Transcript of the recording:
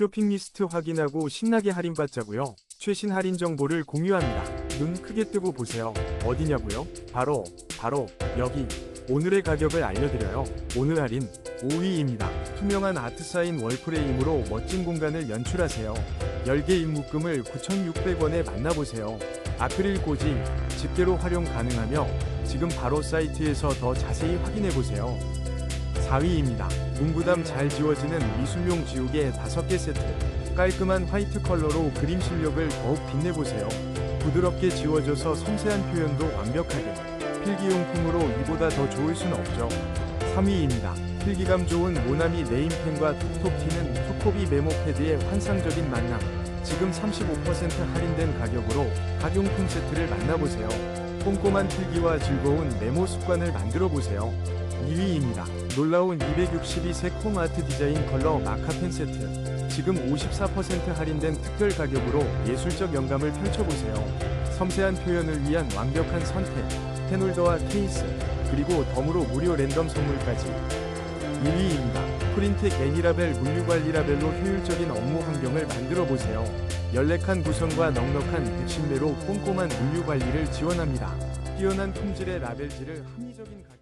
쇼핑 리스트 확인하고 신나게 할인받자고요. 최신 할인 정보를 공유합니다. 눈 크게 뜨고 보세요. 어디냐고요? 바로 바로 여기. 오늘의 가격을 알려드려요. 오늘 할인 5위입니다. 투명한 아트 사인 월프레임으로 멋진 공간을 연출하세요. 10개 입묶음을 9,600원에 만나보세요. 아크릴 고지, 집게로 활용 가능하며 지금 바로 사이트에서 더 자세히 확인해보세요. 4위입니다. 문구담 잘 지워지는 미술용 지우개 5개 세트. 깔끔한 화이트 컬러로 그림 실력을 더욱 빛내보세요. 부드럽게 지워져서 섬세한 표현도 완벽하게. 필기용품으로 이보다 더 좋을 순 없죠. 3위입니다. 필기감 좋은 모나미 네임펜과 톡톡 튀는 투코비 메모 패드의 환상적인 만남. 지금 35% 할인된 가격으로 각용품 세트를 만나보세요. 꼼꼼한 필기와 즐거운 메모 습관을 만들어 보세요. 2위입니다. 놀라운 262색 홈 아트 디자인 컬러 마카펜 세트. 지금 54% 할인된 특별 가격으로 예술적 영감을 펼쳐보세요. 섬세한 표현을 위한 완벽한 선택, 펜홀더와 케이스, 그리고 덤으로 무료 랜덤 선물까지. 2위입니다. 프린트 애니라벨 물류관리 라벨로 효율적인 업무 환경을 만들어 보세요. 연렉한 구성과 넉넉한 110매로 꼼꼼한 물류 관리를 지원합니다. 뛰어난 품질의 라벨지를 합리적인 가격